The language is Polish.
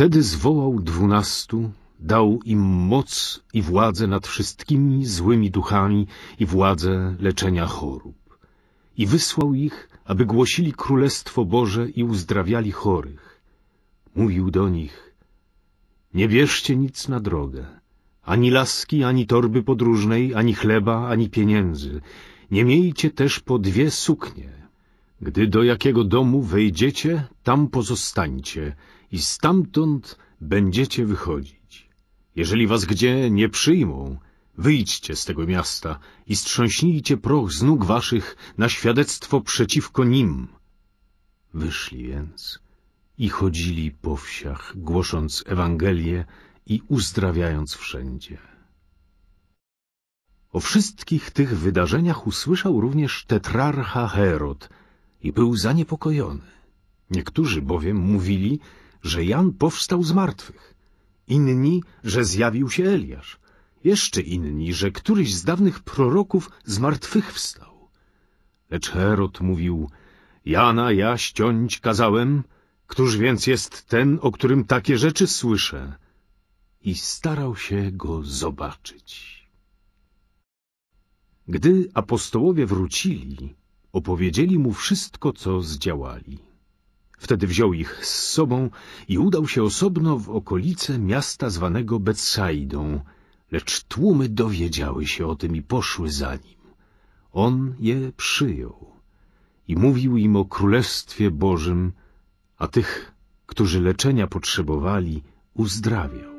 Wtedy zwołał dwunastu, dał im moc i władzę nad wszystkimi złymi duchami i władzę leczenia chorób. I wysłał ich, aby głosili Królestwo Boże i uzdrawiali chorych. Mówił do nich, nie bierzcie nic na drogę, ani laski, ani torby podróżnej, ani chleba, ani pieniędzy. Nie miejcie też po dwie suknie. Gdy do jakiego domu wejdziecie, tam pozostańcie i stamtąd będziecie wychodzić. Jeżeli was gdzie nie przyjmą, wyjdźcie z tego miasta i strząśnijcie proch z nóg waszych na świadectwo przeciwko nim. Wyszli więc i chodzili po wsiach, głosząc Ewangelię i uzdrawiając wszędzie. O wszystkich tych wydarzeniach usłyszał również tetrarcha Herod i był zaniepokojony. Niektórzy bowiem mówili, że Jan powstał z martwych, inni, że zjawił się Eliasz, jeszcze inni, że któryś z dawnych proroków z martwych wstał. Lecz Herod mówił, Jana ja ściąć kazałem, Któż więc jest ten, o którym takie rzeczy słyszę? I starał się go zobaczyć. Gdy apostołowie wrócili, opowiedzieli mu wszystko, co zdziałali. Wtedy wziął ich z sobą i udał się osobno w okolice miasta zwanego Betsaidą, lecz tłumy dowiedziały się o tym i poszły za nim. On je przyjął i mówił im o Królestwie Bożym, a tych, którzy leczenia potrzebowali, uzdrawiał.